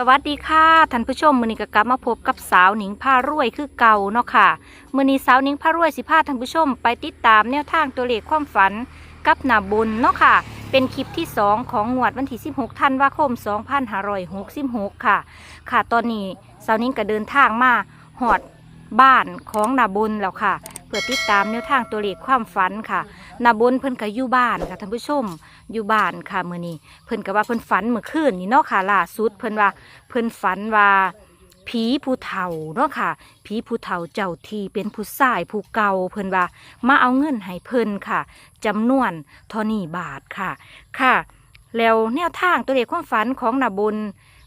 สวัสดีค่ะท่านผู้ชมมือนี้ก็กลับมาพบกับสาวหนิงผ้ารวยคือเก่าเนาะค่ะมือนี้สาวหนิงผ้ารวยสิพาท่านผู้ชม ไปติดตามแนวทางตัวเลขความฝันกับนาบุญเนาะค่ะ เป็นคลิปที่ 2 ของงวดวันที่ 16ธันวาคม 2566 ค่ะ ค่ะตอนนี้สาวหนิงก็เดินทางมาหอดบ้านของนาบุญแล้วค่ะ เพื่อติดตามแนวทางตัวเลขความฝันค่ะนาบุญเพิ่นก็อยู่บ้านค่ะท่านผู้ชมอยู่บ้านค่ะมื้อนี้เพิ่นก็ว่าเพิ่นฝันเมื่อคืนนี่เนาะค่ะล่าสุดเพิ่นว่าเพิ่นฝันว่าผีผู้เฒ่าเนาะค่ะผีผู้เฒ่าเจ้าทีเป็นผู้ชายผู้เก่าเพิ่นว่ามาเอาเงินให้เพิ่นค่ะจำนวนเท่านี้บาทค่ะค่ะ แล้วแนวทางตัวเลขความฝันของนาบุญ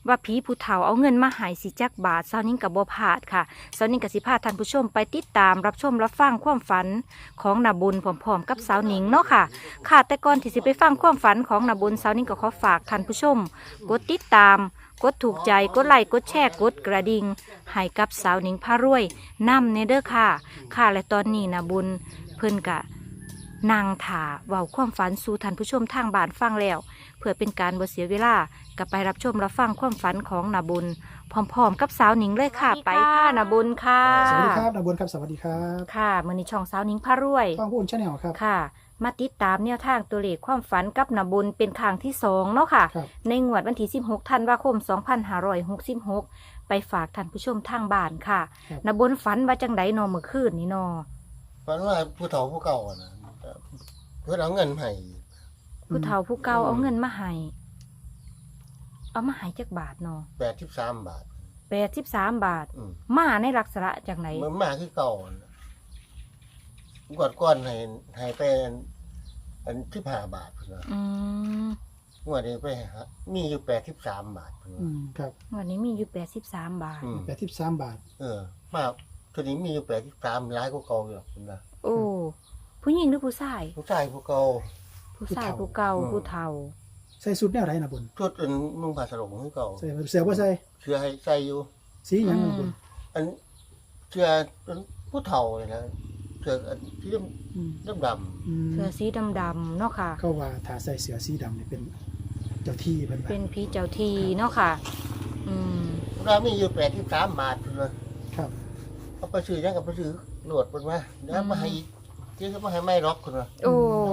ว่าผีผู้เฒ่าเอาเงินมาหายสิจักบาทซาวนิ่งกับบ่พลาดค่ะซาวนิ่งกับสิพาท่านผู้ชมไปติดตามรับชมรับฟังความฝันของนาบุญพร้อมๆกับสาวนิงเนาะค่ะ ค่ะแต่ก่อนที่สิไปฟังความฝันของนาบุญสาวนิ่งก็ขอฝากท่านผู้ชม กดติดตาม กดถูกใจกดไลค์กดแชร์กดกระดิ่งให้กับสาวนิงพารวยนำเนเด้อค่ะ ค่ะและตอนนี้นาบุญเพิ่นกะ นางถาเว้าความฝันสู่ท่านผู้ชมทางบ้านฟังแล้ว เพื่อเป็นการบ่เสียเวลากับไปรับชมรับฟังความฝันของนาบุญพร้อมๆ กับสาวหนิงเลยค่ะไปค่ะนาบุญค่ะสวัสดีครับนาบุญครับสวัสดีครับค่ะมือนี้ช่องสาวหนิงพารวยต้องพูดชาแนลครับ ค่ะ มาติดตามแนวทางตัวเลขความฝันกับนบุญเป็นครั้งที่สองเนาะค่ะ ครับ ในงวดวันที่ 16 ธันวาคม 2566 ไปฝากท่านผู้ชมทางบ้านค่ะครับนบุญฝันว่าจังไดนอเมื่อคืนนี่นอฝันว่าผู้เฒ่าผู้เก่าอะนะ เพื่อเอาเงินให้ผู้เฒ่าผู้เก่าเอาเงินมาให้เอามาให้จักบาทนอแปดสิบสามบาท83บาท อืมมาในลักษณะจากไหนมันมากคือเก่านะกอดก้อนให้ให้ไปอันอันที่ห้าบาทพุ่นนะอืมงวดนี้ไปหามีอยู่แปดสิบสามบาทพุ่นอืนะมครับวันนี้มีอยู่83บาท อืมแปดสิบสามบาท เออ มากตัวนี้มีอยู่แปดสิบสามร้ายกว่าเก่าอยู่หรอกพุ่นนะ โอ้ ผู้หญิงหรือผู้ชาย ผู้ชายผู้เก่าผู้ชายผู้เก่าอืมผู้เฒ่าใส่สุดแนวไรนาบุญชุดอันนุ่งผ้าสลงคือเก่าใส่เสื้อว่าใส่เสื้อให้ใส่อยู่ สีหยังนาบุญอันเสื้ออันผู้เฒ่าเลยนะเสื้ออันที่ดอืมำดำอืมเสื้อสีดำๆเนาะค่ะก็ว่าถ้าใส่เสื้อสีดำนี่เป็นเจ้าที่เป็นเป็นพี่เจ้าทีเนาะค่ะ อืมๆเรามีอยู่แปดสิบสามบาทพุ่นนะครับ เอาไปซื้อยังกับไปซื้อโหลดมันมาเดี๋ยวมาให้อีก เดี๋ยวมาให้ไม่ล็อกคนละโอ้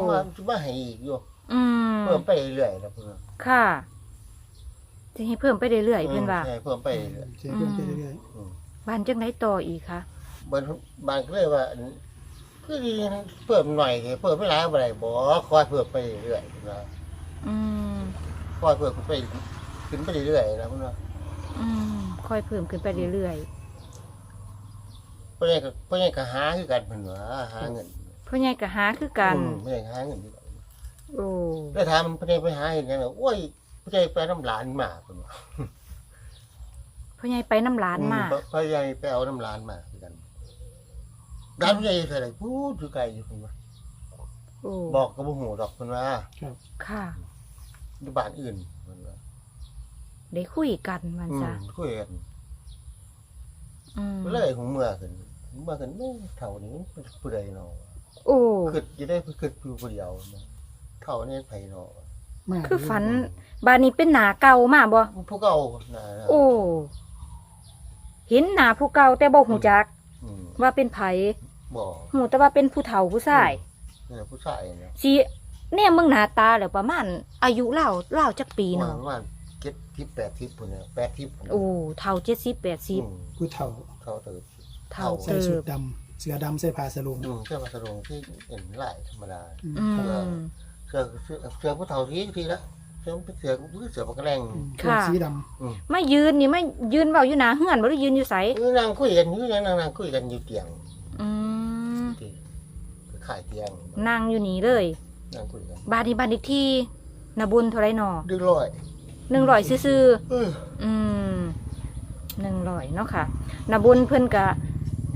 มาจะมาให้อีกอยู่อืมเพิ่มไปเรื่อยๆนะเพื่อนค่ะจะให้เพิ่มไปเรื่อยๆเพื่อนว่าใช่เพิ่มไปเรื่อยเสียเพิ่มไปเรื่อยๆอืมบ้านจังไหนต่ออีกคะบางบางก็เลยว่าอันคือดีนะเพิ่มหน่อยเถอะเพิ่มไม่หลายอะไรบอกคอยเพิ่มไปเรื่อยๆนะอืมคอยเพิ่มไปขึ้นไปเรื่อยๆนะเพื่อนอืมค่อยเพิ่มขึ้นไปเรื่อยเพราะงั้นก็เพราะงั้นก็หาคือกันเพื่อนว่าหาเงินๆ พ่อใหญ่ก็หาคือกัน อืมเพราะงั้นก็หาเงินคือกันโอ้แล้วถามมันเพราะงั้นไปหาเห็นยังไงโอ้ยเพราะงั้นไปน้ำหลานมาเพื่อนว่าพ่อใหญ่ไปน้ำร้านมาอืเพราะงั้นไปเอาน้ำหลานมาคือกันร้านผู้ใหญ่เท่าไหร่พูดอยู่ไกลอยู่เพื่อนว่าโอ้บอกกับบุหูดอกคนว่าค่ะ อยู่บ้านอื่นคนว่าได้คุยกันมันอืจ้ะมคุยกันอืมเลยหูเมื่อขึ้นหูเมื่อขึ้นไม่เท่านี้มันผู้ใดเนาะ โอ้คือจะได้คือผู้ผู้เดียวนะเท่านี้ไผเนาะๆมากคือฝันบ้านนี้เป็นหนาเก่ามาบ่ผู้เก่านะโอ้เห็นหนาผู้เก่าแต่บ่หูจัก อืมว่าเป็นไผบอกหูแต่ว่าเป็นผู้เฒ่าผู้ชายเนี่ยผู้ชายเนี่ยสิเนี่ยมึงหน้าตาแล้วประมาณอายุเล่าเล่าจักปีประเนาะมาณเจ็ดทิพแปดทิพปุ่นเนี่ยแปดทิพโอ้เท่าเจ็ดสิบแปดสิบอืมผู้เฒ่าเท่าเติบเท่าใส่เติสุดบดำ เสื้อดำใส่ผ้าสลุงอืมเสื้อมาสรงที่เห็นหลายธรรมดา อืมอืครับมเสื้อเสื้อเสื้อผู้เฒ่าทีทีละเสื้อเสื้อเสื้อปากกระแรงอืมค่ะเสื้อสีดไม่ยืนนี่ไม่ยืนเบาอยู่หนาเฮือนบ่ได้ยืนอยู่ไสนี่นั่งคุยกันอยู่นั่งนั่งคุยกันอยู่เตียงอืมที่ขายเตียงนั่งอยู่นี่เลยนั่งคุยกันบ้านนี้บ้านอีกที่นาบุญเท่าไรหนอดึงร้อยหนึ่งร้อยซื่อเออๆอืมหนึ่งร้อยเนาะค่ะนาบุญเพิ่นกะ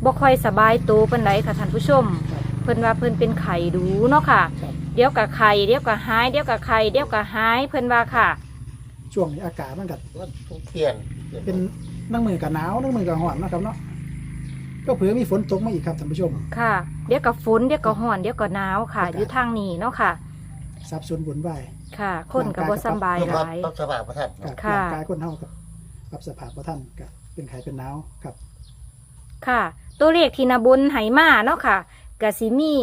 บ่ค่อยสบายตัวปานใดค่ะท่านผู้ชมำครับเพิ่นว่าเพิ่นเป็นไข้ดูเนาะค่ะ ครับ เดี๋ยวกับไข้เดี๋ยวกับหายเดี๋ยวกับไข้เดี๋ยวกับหายเพิ่นว่าค่ะ ช่วงนี้อากาศมันก็มันเปลี่ยนเป็นนั่งมือกับหนาวนั่งมือกับร้อนเนาะครับเนาะก็เผื่อมีฝนตกมาอีกครับท่านผู้ชม ค่ะ เดี๋ยวกับฝนเดี๋ยวกับร้อนเดี๋ยวกับหนาวค่ะอากาศอยู่ทางนี้เนาะค่ะ สับสนบุญไหวายค่ะ คนกับบ่สำบายหลาย ต้องสบายประทัด กับค่ะ ร่างกายคนเฮากับปรับสภาพบ่ท่านก็เป็นไข้เป็นหนาวครับ ค่ะ ตัวเลขที่นาบุญไหมาเนาะค่ะกสิมี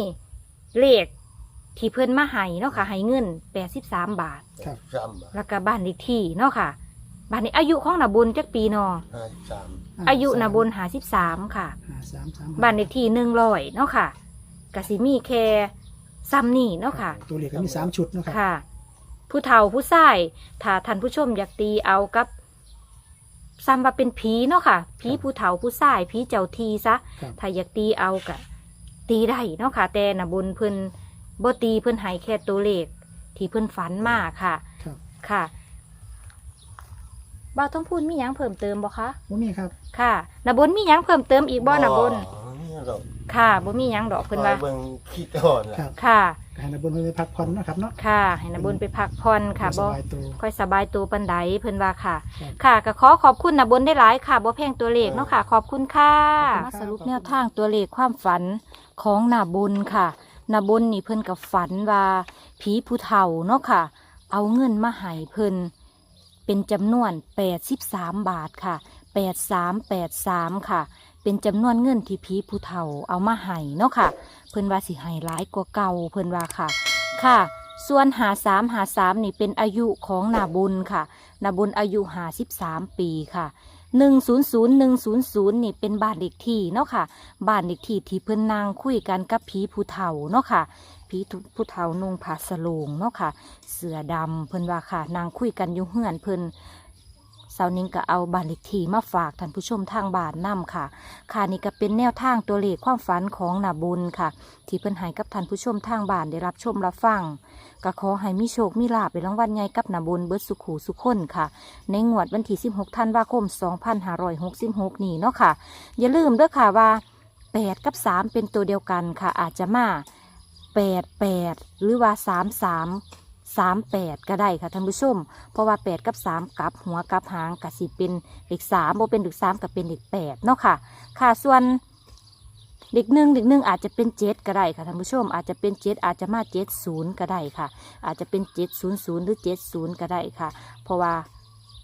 เลขที่เพิ่นมาให้เนาะค่ะให้เงิน83บาท ครับ สามบาทแล้วก็บ้านเลขที่เนาะค่ะบ้านนี้อายุของนาบุญจักปีเนอห้าสามอายุนาบุญ53ค่ะห้าสามสามบ้านเลขที่100เนาะค่ะกสิมีแค่ซ้ำนี่เนาะค่ะ ตัวเลขก็มีสามชุดเนาะครับ ค่ะ ผู้เฒ่าผู้ชายถ้าท่านผู้ชมอยากตีเอากับ ซ้ำว่าเป็นผีเนาะค่ะผีผู้เฒ่าผู้ชายผีเจ้าทีซะครับ ถ้าอยากตีเอากะตีได้เนาะค่ะ แต่นะบุญเพิ่นบ่ตีเพิ่นให้แค่ตัวเลขที่เพิ่นฝันมาค่ะ ครับค่ะบ่าวต้องพูดมีหยังเพิ่มเติมบ่คะ บ่มีครับ ค่ะนะบุญมีหยังเพิ่มเติมอีกบ่นะบุญนี่ดอก ค่ะบ่มีหยังดอกเพิ่นว่า เบิ่งขี้ต้นล่ะ ครับค่ะก็ให้นาบุญเพิ่นไปพักผ่อนเนาะครับเนาะ ค่ะ ให้นะบุญไปพักผ่อนค่ะสบ่บายตัว ค่อยสบายตัวปันใดเพิ่นว่าค่ะ ครับ ค่ะก็ขอขอบคุณนะบนได้หลายค่ะบ่แพงตัวเลขเนาะค่ะ ขอบคุณค่ะขอบคุณครัมาบสรุปแนวทางตัวเลขความฝันของนาบุญค่ะนาบุญนี่เพิ่นกับฝันว่าผีผู้เฒ่าเนาะค่ะ เอาเงินมาให้เพิ่นเป็นจำนวน 83 บาทค่ะ 8383 ค่ะ เป็นจำนวนเงินที่ผีผู้เฒ่าเอามาให้เนาะค่ะ เพิ่นว่าสิให้หลายกว่าเก่าเพิ่นว่าค่ะ ค่ะ ส่วนหาสามหาสามนี่เป็นอายุของนาบุญค่ะ นาบุญอายุหาสิบสามปีค่ะหนึ่งศูนย์ศูนย์หนึ่งศูนย์ศูนย์นี่เป็นบ้านเด็กที่เนาะค่ะ บ้านเด็กที่ที่เพิ่นนางคุยกันกับผีผู้เฒ่าเนาะค่ะผีผู้เฒ่านุ่งผ้าสโลงเนาะค่ะ เสือดำเพิ่นว่าค่ะ นางคุยกันอยู่เฮือนเพิ่นาวนิ้งก็เอาบ้านเล็กที่มาฝากท่านผู้ชมทางบ้านนํค่ะ ค่ะนี่ก็เป็นแนวทางตัวเลขความฝันของนาบุญค่ะ ที่เพิ่นให้กับท่านผู้ชมทางบ้านได้รับชมรับฟังก็ขอให้มีโชคมีลาบในรางวัลใหญ่กับนาบุญเบิร์ดสุขูสุขคนค่ะ ในงวดวันที่ 16ธันวาคม 2566 นี้เนาะค่ะ อย่าลืมเด้วยค่ะว่า 8 กับ 3 เป็นตัวเดียวกันค่ะ อาจจะมา 8 8 หรือว่า 3 3 สามแปดก็ได้ค่ะท่านผู้ชม เพราะว่าแปดกับสามกับหัวกับหางกับสีเป็นเด็ก3โบเป็นเด็ก3กับเป็นเด็ก8เนาะค่ะ ค่ะส่วนเด็กหนึ่งเด็กหนึ่งอาจจะเป็นเจ็ดก็ได้ค่ะท่านผู้ชม อาจจะเป็นเจ็ดอาจจะมาเจ็ดศูนย์ก็ได้ค่ะ อาจจะเป็นเจ็ดศูนย์ศูนย์หรือเจ็ดศูนย์ก็ได้ค่ะ เพราะว่า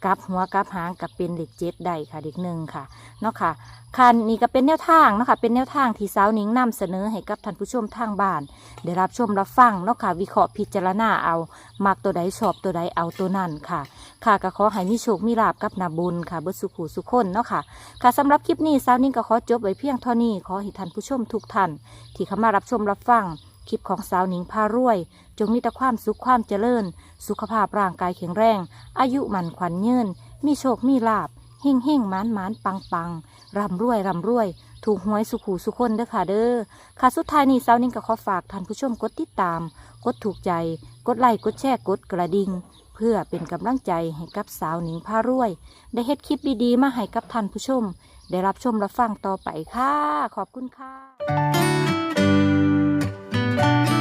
กลับหัวกลับหางกับเป็นเด็กเจ็ดได้ค่ะเด็กหนึ่งค่ะเนาะค่ะคันนี่ก็เป็นแนวทางเนาะค่ะเป็นแนวทางที่สาวนิ้งนำเสนอให้กับท่านผู้ชมทางบ้านได้รับชมรับฟังเนาะค่ะวิเคราะห์พิจารณาเอามักตัวใดชอบตัวใดเอาตัวนั้นค่ะ ค่ะก็ขอให้มีโชคมีลาบกับนาบุญค่ะเบิดสุขูสุขคนเนาะค่ะค่ะสำหรับคลิปนี้สาวนิ่งก็ขอจบไว้เพียงเท่านี้ขอให้ท่านผู้ชมทุกท่านที่เข้ามารับชมรับฟัง คลิปของสาวนิ่งพารวย จงมีแต่ความสุขความเจริญ สุขภาพร่างกายแข็งแรง อายุมันขวัญยืน มีโชคมีลาบเฮ่งเฮ่งมานมานปังปังร่ำรวยร่ำรวย ถูกหวยสุขหูสุขคนเด้อค่ะเด้อค่ะสุดท้ายนี้สาวนิ่งก็ขอฝากท่านผู้ชมกดติดตาม กดถูกใจ กดไลค์กดแชร์กดกระดิ่งเพื่อเป็นกำลังใจให้กับสาวหนิงพารวย ได้เฮ็ดคลิปดีๆ มาให้กับท่านผู้ชม ได้รับชมรับฟังต่อไปค่ะ ขอบคุณค่ะ Thank you.